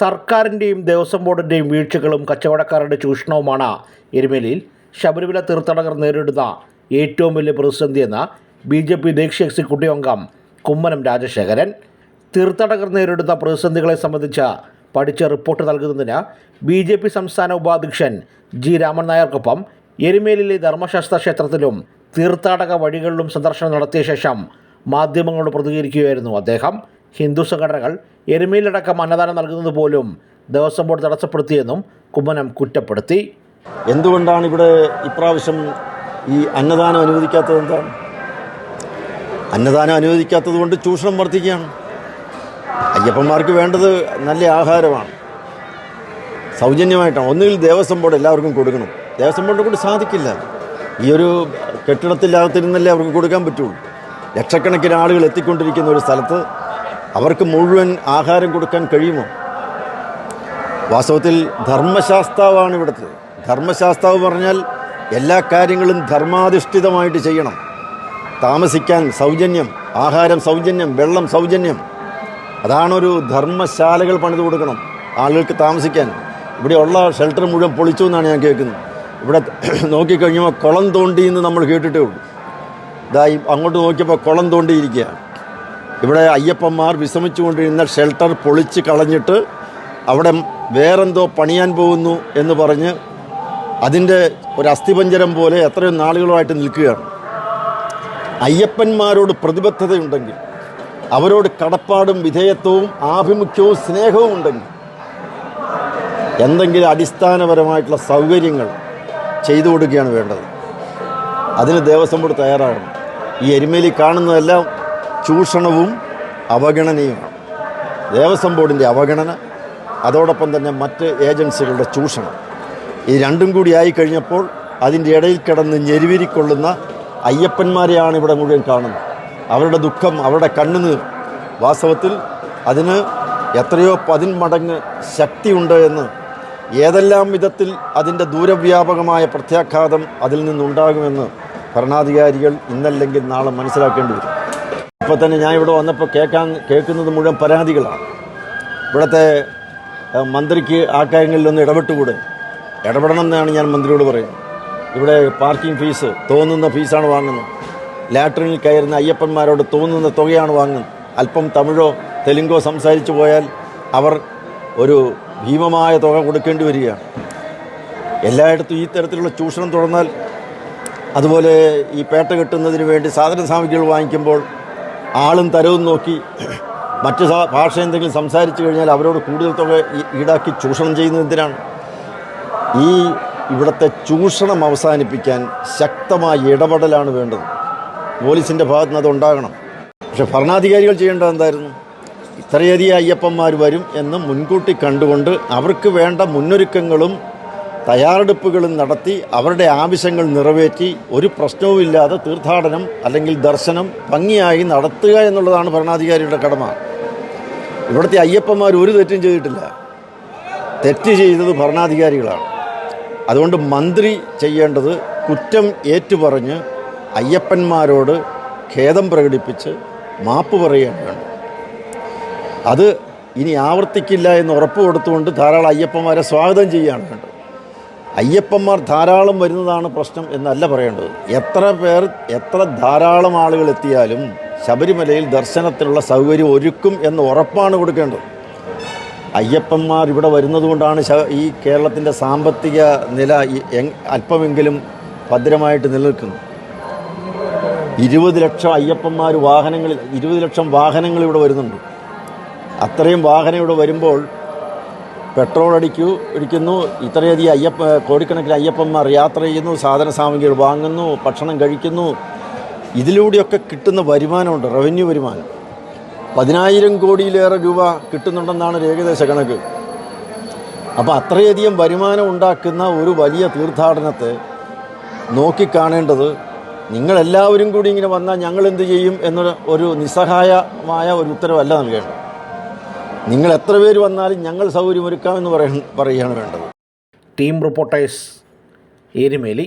സർക്കാരിന്റെയും ദേവസ്വം ബോർഡിന്റെയും വീഴ്ചകളും കച്ചവടക്കാരുടെ ചൂഷണവുമാണ് എരുമേലിയിൽ ശബരിമല തീർത്ഥാടകർ നേരിടുന്ന ഏറ്റവും വലിയ പ്രതിസന്ധിയെന്ന് ബി ജെ പി ദേശീയ എക്സിക്യൂട്ടീവ് അംഗം കുമ്മനം രാജശേഖരൻ. തീർത്ഥാടകർ നേരിടുന്ന പ്രതിസന്ധികളെ സംബന്ധിച്ച് പഠിച്ച റിപ്പോർട്ട് നൽകുന്നതിന് ബി ജെ പി സംസ്ഥാന ഉപാധ്യക്ഷൻ ജി രാമൻ നായർക്കൊപ്പം എരുമേലിയിലെ ധർമ്മശാസ്ത്ര ക്ഷേത്രത്തിലും തീർത്ഥാടക വഴികളിലും സന്ദർശനം നടത്തിയ ശേഷം മാധ്യമങ്ങളോട് പ്രതികരിക്കുകയായിരുന്നു അദ്ദേഹം. ഹിന്ദു സംഘടനകൾ എരുമയിലടക്കം അന്നദാനം നൽകുന്നത് പോലും ദേവസ്വം ബോർഡ് തടസ്സപ്പെടുത്തിയെന്നും കുമ്മനം കുറ്റപ്പെടുത്തി. എന്തുകൊണ്ടാണ് ഇവിടെ ഇപ്രാവശ്യം ഈ അന്നദാനം അനുവദിക്കാത്തത് എന്താണ്? അന്നദാനം അനുവദിക്കാത്തത് കൊണ്ട് ചൂഷണം വർദ്ധിക്കുകയാണ്. അയ്യപ്പന്മാർക്ക് വേണ്ടത് നല്ല ആഹാരമാണ്. സൗജന്യമായിട്ടാണ്. ഒന്നുകിൽ ദേവസ്വം ബോർഡ് എല്ലാവർക്കും കൊടുക്കണം. ദേവസ്വം ബോർഡിനെ കൊണ്ട് സാധിക്കില്ല. ഈ ഒരു കെട്ടിടത്തില്ലാത്തിരുന്നല്ലേ അവർക്ക് കൊടുക്കാൻ പറ്റുള്ളൂ. ലക്ഷക്കണക്കിന് ആളുകൾ എത്തിക്കൊണ്ടിരിക്കുന്ന ഒരു സ്ഥലത്ത് അവർക്ക് മുഴുവൻ ആഹാരം കൊടുക്കാൻ കഴിയുമോ? വാസ്തവത്തിൽ ധർമ്മശാസ്താവാണ് ഇവിടുത്തെ. ധർമ്മശാസ്താവ് പറഞ്ഞാൽ എല്ലാ കാര്യങ്ങളും ധർമാധിഷ്ഠിതമായിട്ട് ചെയ്യണം. താമസിക്കാൻ സൗജന്യം ആഹാരം സൗജന്യം വെള്ളം സൗജന്യം. അതാണൊരു ധർമ്മശാലകൾ പണിത് കൊടുക്കണം ആളുകൾക്ക് താമസിക്കാൻ. ഇവിടെയുള്ള ഷെൽട്ടർ മുഴുവൻ പൊളിച്ചു എന്നാണ് ഞാൻ കേൾക്കുന്നത്. ഇവിടെ നോക്കിക്കഴിഞ്ഞപ്പോൾ കുളം തോണ്ടി എന്ന് നമ്മൾ കേട്ടിട്ടേ ഉള്ളൂ. ഇതായി അങ്ങോട്ട് നോക്കിയപ്പോൾ കുളം തോണ്ടിയിരിക്കുകയാണ്. ഇവിടെ അയ്യപ്പന്മാർ വിശ്രമിച്ചുകൊണ്ടിരുന്ന ഷെൽട്ടർ പൊളിച്ച് കളഞ്ഞിട്ട് അവിടെ വേറെന്തോ പണിയാൻ പോകുന്നു എന്ന് പറഞ്ഞ് അതിന്റെ ഒരു അസ്ഥിപഞ്ചരം പോലെ എത്രയോ നാളുകളുമായിട്ട് നിൽക്കുകയാണ്. അയ്യപ്പന്മാരോട് പ്രതിബദ്ധതയുണ്ടെങ്കിൽ അവരോട് കടപ്പാടും വിധേയത്വവും ആഭിമുഖ്യവും സ്നേഹവും ഉണ്ടെങ്കിൽ എന്തെങ്കിലും അടിസ്ഥാനപരമായിട്ടുള്ള സൗകര്യങ്ങൾ ചെയ്തു കൊടുക്കുകയാണ് വേണ്ടത്. അതിന് ദേവസ്വം ബോർഡ് തയ്യാറാകണം. ഈ എരുമേലി കാണുന്നതെല്ലാം ചൂഷണവും അവഗണനയുമാണ് ദേവസ്വം ബോർഡിന്റെ അവഗണന അതോടൊപ്പം തന്നെ മറ്റ് ഏജൻസികളുടെ ചൂഷണം. ഈ രണ്ടും കൂടി ആയി കഴിഞ്ഞപ്പോൾ അതിന്റെ ഇടയിൽ കിടന്ന് ഞെരുവിരിക്കൊള്ളുന്ന അയ്യപ്പന്മാരെയാണ് ഇവിടെ മുഴുവൻ കാണുന്നത്. അവരുടെ ദുഃഖം അവരുടെ കണ്ണുനീർ. വാസ്തവത്തിൽ അതിന് എത്രയോ പതിന്മടങ്ങ് ശക്തിയുണ്ട് എന്ന്. ഏതെല്ലാം വിധത്തിൽ അതിന്റെ ദൂരവ്യാപകമായ പ്രത്യാഘാതം അതിൽ നിന്നുണ്ടാകുമെന്ന് ഭരണാധികാരികൾ ഇന്നല്ലെങ്കിൽ നാളെ മനസ്സിലാക്കേണ്ടി വരും. ഇപ്പോൾ തന്നെ ഞാൻ ഇവിടെ വന്നപ്പോൾ കേൾക്കാൻ കേൾക്കുന്നത് മുഴുവൻ പരാതികളാണ്. ഇവിടുത്തെ മന്ത്രിക്ക് ആ കാര്യങ്ങളിലൊന്ന് ഇടപെട്ടുകൂടെ? ഇടപെടണം എന്നാണ് ഞാൻ മന്ത്രിയോട് പറയുന്നത്. ഇവിടെ പാർക്കിംഗ് ഫീസ് തോന്നുന്ന ഫീസാണ് വാങ്ങുന്നത്. ലാട്രിനിൽ കയറുന്ന അയ്യപ്പന്മാരോട് തോന്നുന്ന തുകയാണ് വാങ്ങുന്നത്. അല്പം തമിഴോ തെലുങ്കോ സംസാരിച്ചു പോയാൽ അവർ ഒരു ഭീമമായ തുക കൊടുക്കേണ്ടി വരികയാണ്. എല്ലായിടത്തും ഈ തരത്തിലുള്ള ചൂഷണം തുടർന്നാൽ അതുപോലെ ഈ പേട്ട കെട്ടുന്നതിന് വേണ്ടി സാധന സാമഗ്രികൾ വാങ്ങിക്കുമ്പോൾ ആളും തരവും നോക്കി മറ്റ് ഭാഷ എന്തെങ്കിലും സംസാരിച്ചു കഴിഞ്ഞാൽ അവരോട് കൂടുതൽ തുക ഈടാക്കി ചൂഷണം ചെയ്യുന്നത് എന്തിനാണ്? ഈ ഇവിടുത്തെ ചൂഷണം അവസാനിപ്പിക്കാൻ ശക്തമായ ഇടപെടലാണ് വേണ്ടത്. പോലീസിന്റെ ഭാഗത്ത് നിന്ന് അതുണ്ടാകണം. പക്ഷെ ഭരണാധികാരികൾ ചെയ്യേണ്ടത് എന്തായിരുന്നു? ഇത്രയധികം അയ്യപ്പന്മാർ വരും എന്ന് മുൻകൂട്ടി കണ്ടുകൊണ്ട് അവർക്ക് വേണ്ട മുന്നൊരുക്കങ്ങളും തയ്യാറെടുപ്പുകളും നടത്തി അവരുടെ ആവശ്യങ്ങൾ നിറവേറ്റി ഒരു പ്രശ്നവുമില്ലാതെ തീർത്ഥാടനം അല്ലെങ്കിൽ ദർശനം ഭംഗിയായി നടത്തുക എന്നുള്ളതാണ് ഭരണാധികാരിയുടെ കടമ. ഇവിടുത്തെ അയ്യപ്പന്മാർ ഒരു തെറ്റും ചെയ്തിട്ടില്ല. തെറ്റ് ചെയ്തത് ഭരണാധികാരികളാണ്. അതുകൊണ്ട് മന്ത്രി ചെയ്യേണ്ടത് കുറ്റം ഏറ്റുപറഞ്ഞ് അയ്യപ്പന്മാരോട് ഖേദം പ്രകടിപ്പിച്ച് മാപ്പ് പറയുകയാണ് അത് ഇനി ആവർത്തിക്കില്ല എന്ന് ഉറപ്പ് കൊടുത്തുകൊണ്ട് ധാരാളം അയ്യപ്പന്മാരെ സ്വാഗതം ചെയ്യുകയാണ് വേണ്ടത്. അയ്യപ്പന്മാർ ധാരാളം വരുന്നതാണ് പ്രശ്നം എന്നല്ല പറയേണ്ടത്. എത്ര പേർ എത്ര ധാരാളം ആളുകൾ എത്തിയാലും ശബരിമലയിൽ ദർശനത്തിനുള്ള സൗകര്യം ഒരുക്കും എന്ന് ഉറപ്പാണ് കൊടുക്കേണ്ടത്. അയ്യപ്പന്മാർ ഇവിടെ വരുന്നതുകൊണ്ടാണ് ഈ കേരളത്തിന്റെ സാമ്പത്തിക നില അല്പമെങ്കിലും ഭദ്രമായിട്ട് നിലനിൽക്കുന്നത്. ഇരുപത് ലക്ഷം അയ്യപ്പന്മാർ വാഹനങ്ങളിൽ ഇരുപത് ലക്ഷം വാഹനങ്ങൾ ഇവിടെ വരുന്നുണ്ട്. അത്രയും വാഹനം ഇവിടെ വരുമ്പോൾ പെട്രോൾ അടിക്കൂ അടിക്കുന്നു ഇത്രയധികം അയ്യപ്പ കോടിക്കണക്കിന് അയ്യപ്പന്മാർ യാത്ര ചെയ്യുന്നു സാധന സാമഗ്രികൾ വാങ്ങുന്നു ഭക്ഷണം കഴിക്കുന്നു. ഇതിലൂടെയൊക്കെ കിട്ടുന്ന വരുമാനമുണ്ട് റവന്യൂ വരുമാനം. പതിനായിരം കോടിയിലേറെ രൂപ കിട്ടുന്നുണ്ടെന്നാണ് ഒരു ഏകദേശ കണക്ക്. അപ്പോൾ അത്രയധികം വരുമാനം ഉണ്ടാക്കുന്ന ഒരു വലിയ തീർത്ഥാടനത്തെ നോക്കിക്കാണേണ്ടത് നിങ്ങളെല്ലാവരും കൂടി ഇങ്ങനെ വന്നാൽ ഞങ്ങൾ എന്ത് ചെയ്യും എന്നൊരു ഒരു നിസ്സഹായമായ ഒരു ഉത്തരവല്ല നൽകേണ്ടത്. നിങ്ങൾ എത്ര പേര് വന്നാലും ഞങ്ങൾ സൗകര്യമൊരുക്കാമെന്ന് പറയ പറയുകയാണ് വേണ്ടത്. Team reporters Erumeli